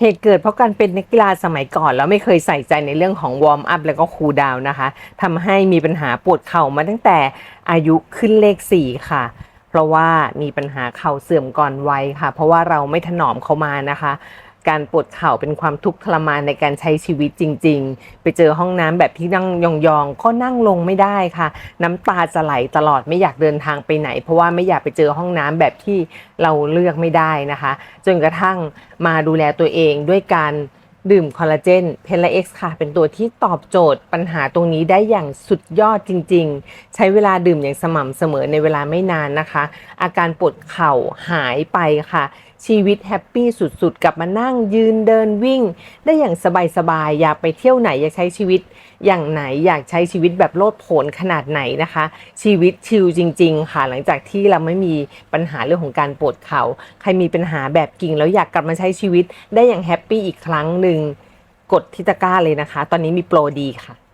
เหตุเกิดเพราะการเป็นนักกีฬาสมัยก่อน แล้วไม่เคยใส่ใจในเรื่องของวอร์มอัพแล้วก็คูลดาวน์นะคะทำให้มีปัญหาปวดเข่ามาตั้งแต่อายุขึ้นเลข 4 ค่ะ เพราะว่ามีปัญหาเข่าเสื่อมก่อนวัยค่ะ เพราะว่าเราไม่ถนอมเขามานะคะ การปวดเข่าเป็นความทุกข์ทรมานในการใช้ชีวิตจริง ๆ ไปเจอห้องน้ำแบบที่นั่งยองๆก็นั่งลงไม่ได้ค่ะ น้ำตาจะไหลตลอดไม่อยากเดินทางไปไหน เพราะว่าไม่อยากไปเจอห้องน้ำแบบที่เราเลือกไม่ได้นะคะ จนกระทั่งมาดูแลตัวเองด้วยการดื่มคอลลาเจนเพลเอ็กซ์ค่ะ เป็นตัวที่ตอบโจทย์ปัญหาตรงนี้ได้อย่างสุดยอดจริง ๆ ใช้เวลาดื่มอย่างสม่ำเสมอในเวลาไม่นานนะคะ อาการปวดเข่าหายไปค่ะชีวิตแฮปปี้สุดๆ กลับมานั่งยืนเดินวิ่ง ได้อย่างสบายๆ อยากไปเที่ยวไหนอยากใช้ชีวิต อย่างไหนอยากใช้ชีวิตแบบโลดโผนขนาดไหนนะคะ ชีวิตชิลจริง ๆ ค่ะ หลังจากที่เราไม่มีปัญหาเรื่องของการปวดเขา่าใครมีปัญหาแบบกิ่งแล้วอยากกลับมาใช้ชีวิตได้อย่างแฮปปี้อีกครั้งหนึ่งกดที่ตะกร้าเลยนะคะ ตอนนี้มีโปรดีค่ะ